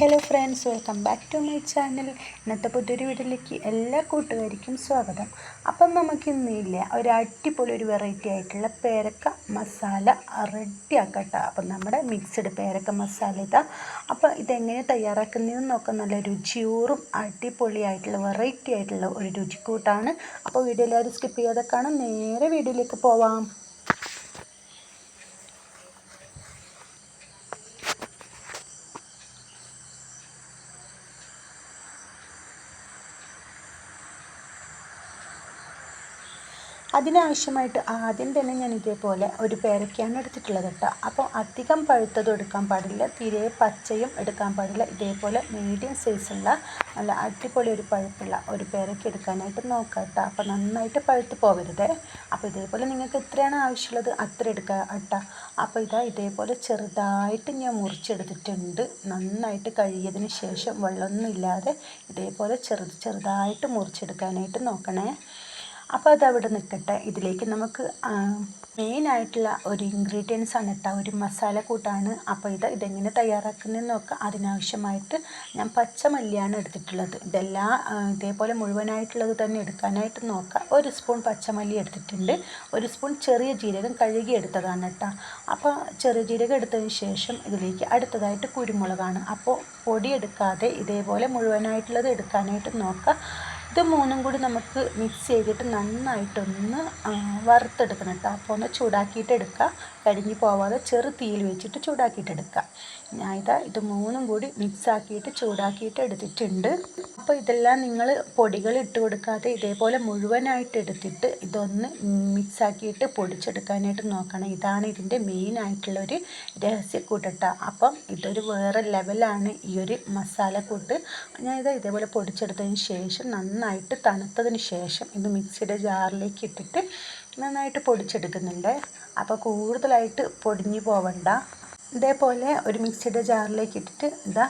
Hello friends welcome back to my channel ഇന്നത്തെ പുതിയൊരു വീട്ടിലേക്ക് എല്ലാ കൂട്ടുകാർക്കും സ്വാഗതം. അപ്പം നമുക്ക് ഇന്നില്ല ഒരു അടിപൊളി ഒരു വെറൈറ്റി ആയിട്ടുള്ള പേരക്ക മസാല റെഡി ആക്കട്ടെ അപ്പം നമ്മുടെ മിക്സഡ് പേരക്ക മസാല ഇതാ. അപ്പം ഇതെങ്ങനെ തയ്യാറാക്കുന്നതെന്ന് നോക്കാം നല്ല രുചിയൂറും അടിപൊളിയായിട്ടുള്ള വെറൈറ്റി ആയിട്ടുള്ള ഒരു രുചിക്കൂട്ടാണ്. അപ്പോൾ വീഡിയോ എല്ലാവരും സ്കിപ്പ് ചെയ്യാതെ കാണാം. നേരെ വീഡിയോയിലേക്ക് പോവാം. അതിനാവശ്യമായിട്ട് ആദ്യം തന്നെ ഞാൻ ഇതേപോലെ ഒരു പേരക്കയാണ് എടുത്തിട്ടുള്ളത് കേട്ടോ. അപ്പോൾ അധികം പഴുത്തതും എടുക്കാൻ പാടില്ല തീരെ പച്ചയും എടുക്കാൻ പാടില്ല. ഇതേപോലെ മീഡിയം സൈസുള്ള നല്ല അടിപൊളി ഒരു പഴുപ്പുള്ള ഒരു പേരക്ക എടുക്കാനായിട്ട് നോക്കാം കേട്ടോ. അപ്പോൾ നന്നായിട്ട് പഴുത്ത് പോകരുത്. അപ്പോൾ ഇതേപോലെ നിങ്ങൾക്ക് എത്രയാണ് ആവശ്യമുള്ളത് അത്ര എടുക്കുക കേട്ടോ. അപ്പോൾ ഇതാ ഇതേപോലെ ചെറുതായിട്ട് ഞാൻ മുറിച്ചെടുത്തിട്ടുണ്ട്. നന്നായിട്ട് കഴുകിയതിന് ശേഷം വെള്ളമൊന്നും ഇല്ലാതെ ഇതേപോലെ ചെറുത് ചെറുതായിട്ട് മുറിച്ചെടുക്കാനായിട്ട് നോക്കണേ. അപ്പോൾ അതവിടെ നിൽക്കട്ടെ ഇതിലേക്ക് നമുക്ക് മെയിനായിട്ടുള്ള ഒരു ഇൻഗ്രീഡിയൻസ് ആണ് കേട്ടോ ഒരു മസാല കൂട്ടാണ്. അപ്പോൾ ഇത് ഇതെങ്ങനെ തയ്യാറാക്കുന്നതെന്ന് നോക്കാം. അതിനാവശ്യമായിട്ട് ഞാൻ പച്ചമല്ലിയാണ് എടുത്തിട്ടുള്ളത്. ഇതെല്ലാം ഇതേപോലെ മുഴുവനായിട്ടുള്ളത് തന്നെ എടുക്കാനായിട്ട് നോക്കാം. ഒരു സ്പൂൺ പച്ചമല്ലി എടുത്തിട്ടുണ്ട്. ഒരു സ്പൂൺ ചെറിയ ജീരകം കഴുകി എടുത്തതാണ് കേട്ടോ അപ്പോൾ ചെറിയ ജീരകം എടുത്തതിന് ശേഷം ഇതിലേക്ക് അടുത്തതായിട്ട് കുരുമുളകാണ്. അപ്പോൾ പൊടി എടുക്കാതെ ഇതേപോലെ മുഴുവനായിട്ടുള്ളത് എടുക്കാനായിട്ട് നോക്കാം. ഇത് മൂന്നും കൂടി നമുക്ക് മിക്സ് ചെയ്തിട്ട് നന്നായിട്ടൊന്ന് വറുത്തെടുക്കണം കേട്ടോ അപ്പോൾ ഒന്ന് ചൂടാക്കിയിട്ട് എടുക്കുക കരിഞ്ഞു പോവാതെ ചെറു തീയിൽ വെച്ചിട്ട് ചൂടാക്കിയിട്ട് എടുക്കുക ഞാൻ ഇതാ ഇത് മൂന്നും കൂടി മിക്സ് ആക്കിയിട്ട് ചൂടാക്കിയിട്ട് എടുത്തിട്ടുണ്ട്. അപ്പോൾ ഇതെല്ലാം നിങ്ങൾ പൊടികൾ ഇട്ട് കൊടുക്കാതെ ഇതേപോലെ മുഴുവനായിട്ട് എടുത്തിട്ട് ഇതൊന്ന് മിക്സ് ആക്കിയിട്ട് പൊടിച്ചെടുക്കാനായിട്ട് നോക്കണം. ഇതാണ് ഇതിന്റെ മെയിൻ ഒരു രഹസ്യക്കൂട്ടട്ട അപ്പം ഇതൊരു വേറെ ലെവലാണ് ഈ ഒരു മസാലക്കൂട്ട് ഞാൻ ഇത് ഇതേപോലെ പൊടിച്ചെടുത്തതിന് ശേഷം നന്നായിട്ട് തണുത്തതിന് ശേഷം ഇത് മിക്സിയുടെ ജാറിലേക്ക് ഇട്ടിട്ട് നന്നായിട്ട് പൊടിച്ചെടുക്കുന്നുണ്ട്. അപ്പോൾ കൂടുതലായിട്ട് പൊടിഞ്ഞു പോവണ്ട. ഇതേപോലെ ഒരു മിക്സിയുടെ ജാറിലേക്ക് ഇട്ടിട്ട് ഇതാ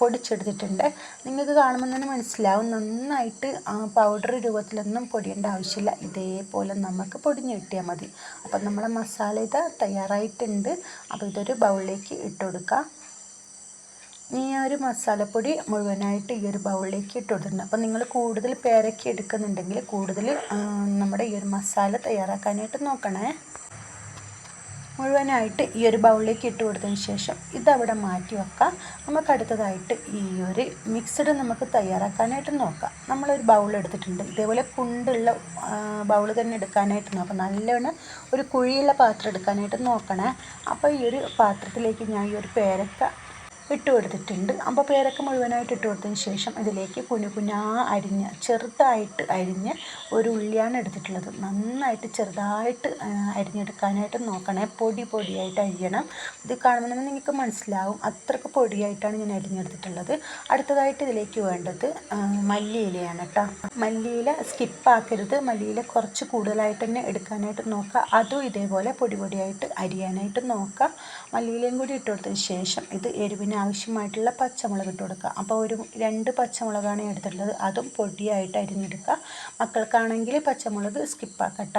പൊടിച്ചെടുത്തിട്ടുണ്ട്. നിങ്ങൾക്ക് കാണുമ്പോൾ തന്നെ മനസ്സിലാവും. നന്നായിട്ട് പൗഡർ രൂപത്തിലൊന്നും പൊടിയേണ്ട ആവശ്യമില്ല. ഇതേപോലെ നമുക്ക് പൊടിഞ്ഞ് കിട്ടിയാൽ മതി. അപ്പം നമ്മുടെ മസാല ഇത് തയ്യാറായിട്ടുണ്ട്. അപ്പോൾ ഇതൊരു ബൗളിലേക്ക് ഇട്ട് കൊടുക്കാം. ഈ ഒരു മസാലപ്പൊടി മുഴുവനായിട്ട് ഈ ഒരു ബൗളിലേക്ക് ഇട്ട് കൊടുത്തിട്ടുണ്ട്. അപ്പോൾ നിങ്ങൾ കൂടുതൽ പേരയ്ക്ക് എടുക്കുന്നുണ്ടെങ്കിൽ കൂടുതൽ നമ്മുടെ ഈ ഒരു മസാല തയ്യാറാക്കാനായിട്ട് നോക്കണേ. മുഴുവനായിട്ട് ഈ ഒരു ബൗളിലേക്ക് ഇട്ട് കൊടുത്തതിന് ശേഷം ഇതവിടെ മാറ്റി വെക്കാം. നമുക്ക് അടുത്തതായിട്ട് ഈ ഒരു മിക്സഡ് നമുക്ക് തയ്യാറാക്കാനായിട്ട് നോക്കാം. നമ്മളൊരു ബൗൾ എടുത്തിട്ടുണ്ട്. ഇതേപോലെ കുണ്ടുള്ള ബൗൾ തന്നെ എടുക്കാനായിട്ട് നോക്കാം. നല്ലവണ്ണം ഒരു കുഴിയുള്ള പാത്രം എടുക്കാനായിട്ട് നോക്കണേ. അപ്പോൾ ഈ ഒരു പാത്രത്തിലേക്ക് ഞാൻ ഈ ഒരു പേരക്ക ഇട്ട് കൊടുത്തിട്ടുണ്ട് അപ്പോൾ പേരൊക്കെ മുഴുവനായിട്ട് ഇട്ട് കൊടുത്തതിന് ശേഷം ഇതിലേക്ക് കുഞ്ഞു കുഞ്ഞാ അരിഞ്ഞ് ചെറുതായിട്ട് അരിഞ്ഞ് ഒരു ഉള്ളിയാണ് എടുത്തിട്ടുള്ളത്. നന്നായിട്ട് ചെറുതായിട്ട് അരിഞ്ഞെടുക്കാനായിട്ട് നോക്കണേ. പൊടി പൊടിയായിട്ട് അരിയണം. ഇത് കാണുമ്പോൾ നിങ്ങൾക്ക് മനസ്സിലാവും. അത്രയ്ക്ക് പൊടിയായിട്ടാണ് ഞാൻ അരിഞ്ഞെടുത്തിട്ടുള്ളത്. അടുത്തതായിട്ട് ഇതിലേക്ക് വേണ്ടത് മല്ലിയിലയാണ് കേട്ടോ മല്ലിയില സ്കിപ്പാക്കരുത്. മല്ലിയില കുറച്ച് കൂടുതലായിട്ട് തന്നെ എടുക്കാനായിട്ട് നോക്കുക. അതും ഇതേപോലെ പൊടി പൊടിയായിട്ട് അരിയാനായിട്ട് നോക്കുക. മല്ലിയിലയും കൂടി ഇട്ട് കൊടുത്തതിന് ശേഷം ഇത് എരിവിന് ആവശ്യമായിട്ടുള്ള പച്ചമുളക് ഇട്ട് കൊടുക്കുക. അപ്പോൾ ഒരു രണ്ട് പച്ചമുളകാണ് എടുത്തിട്ടുള്ളത്. അതും പൊടിയായിട്ട് അരിഞ്ഞെടുക്കുക. മക്കൾക്കാണെങ്കിൽ പച്ചമുളക് സ്കിപ്പാക്കട്ട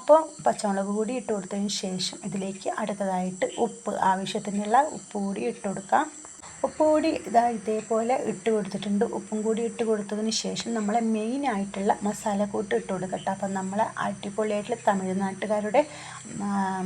അപ്പോൾ പച്ചമുളക് കൂടി ഇട്ട് കൊടുത്തതിന് ശേഷം ഇതിലേക്ക് അടുത്തതായിട്ട് ഉപ്പ് ആവശ്യത്തിനുള്ള ഉപ്പ് കൂടി ഇട്ട് കൊടുക്കാം. ഉപ്പ് കൂടി ഇതാ ഇതേപോലെ ഇട്ട് കൊടുത്തിട്ടുണ്ട്. ഉപ്പും കൂടി ഇട്ട് കൊടുത്തതിന് ശേഷം നമ്മൾ മെയിൻ ആയിട്ടുള്ള മസാലക്കൂട്ട് ഇട്ട് കൊടുക്കട്ടെ അപ്പം നമ്മളെ അടിപൊളിയായിട്ടുള്ള തമിഴ്നാട്ടുകാരുടെ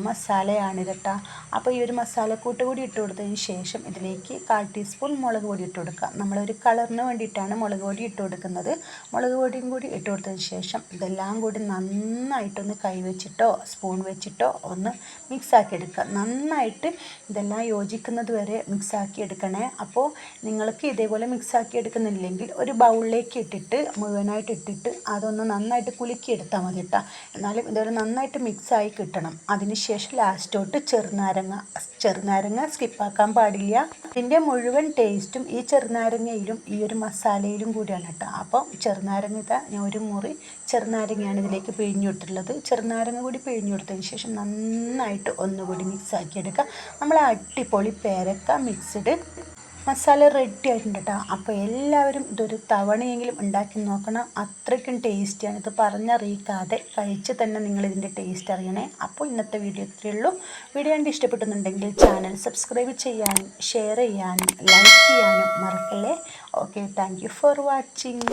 മസാലയാണ് കേട്ടോ അപ്പോൾ ഈ ഒരു മസാലക്കൂട്ട് കൂടി ഇട്ട് കൊടുത്തതിന് ശേഷം ഇതിലേക്ക് കാൽ ടീസ്പൂൺ മുളക് പൊടി ഇട്ട് കൊടുക്കുക നമ്മളൊരു കളറിന് വേണ്ടിയിട്ടാണ് മുളക് പൊടി ഇട്ട് കൊടുക്കുന്നത്. മുളക് പൊടിയും കൂടി ഇട്ട് കൊടുത്തതിന് ശേഷം ഇതെല്ലാം കൂടി നന്നായിട്ടൊന്ന് കൈ വെച്ചിട്ടോ സ്പൂൺ വെച്ചിട്ടോ ഒന്ന് മിക്സാക്കി എടുക്കുക നന്നായിട്ട് ഇതെല്ലാം യോജിക്കുന്നത് വരെ മിക്സാക്കി എടുക്കണേ. അപ്പോൾ നിങ്ങൾക്ക് ഇതേപോലെ മിക്സാക്കി എടുക്കുന്നില്ലെങ്കിൽ ഒരു ബൗളിലേക്ക് ഇട്ടിട്ട് മുഴുവനായിട്ട് ഇട്ടിട്ട് അതൊന്ന് നന്നായിട്ട് കുലുക്കിയെടുത്താൽ മതി കേട്ടോ എന്നാലും ഇതുപോലെ നന്നായിട്ട് മിക്സായി കിട്ടണം. അതിനുശേഷം ലാസ്റ്റോട്ട് ചെറുനാരങ്ങ ചെറുനാരങ്ങ സ്കിപ്പാക്കാൻ പാടില്ല. ഇതിന്റെ മുഴുവൻ ടേസ്റ്റും ഈ ചെറുനാരങ്ങയിലും ഈ ഒരു മസാലയിലും കൂടിയാണ് കേട്ടോ അപ്പോൾ ചെറുനാരങ്ങ ഇതാ ഞാൻ ഒരു മുറി ചെറുനാരങ്ങയാണ് ഇതിലേക്ക് പിഴിഞ്ഞു കൊടുത്തിട്ടുള്ളത് ചെറുനാരങ്ങ കൂടി പിഴിഞ്ഞു കൊടുത്തതിന് ശേഷം നന്നായിട്ട് ഒന്നുകൂടി മിക്സ് ആക്കി എടുക്കുക നമ്മൾ അടിപൊളി പേരക്ക മിക്സ്ഡ് മസാല റെഡി ആയിട്ടുണ്ട് കേട്ടോ അപ്പോൾ എല്ലാവരും ഇതൊരു തവണയെങ്കിലും ഉണ്ടാക്കി നോക്കണം. അത്രയ്ക്കും ടേസ്റ്റിയാണ് ഇത് പറഞ്ഞറിയിക്കാതെ കഴിച്ച് തന്നെ നിങ്ങൾ ഇതിന്റെ ടേസ്റ്റ് അറിയണേ. അപ്പോൾ ഇന്നത്തെ വീഡിയോ ഇത്രയേ ഉള്ളൂ. വീഡിയോ കണ്ട് ഇഷ്ടപ്പെടുന്നുണ്ടെങ്കിൽ ചാനൽ സബ്സ്ക്രൈബ് ചെയ്യാനും ഷെയർ ചെയ്യാനും ലൈക്ക് ചെയ്യാനും മറക്കല്ലേ? Okay thank for watching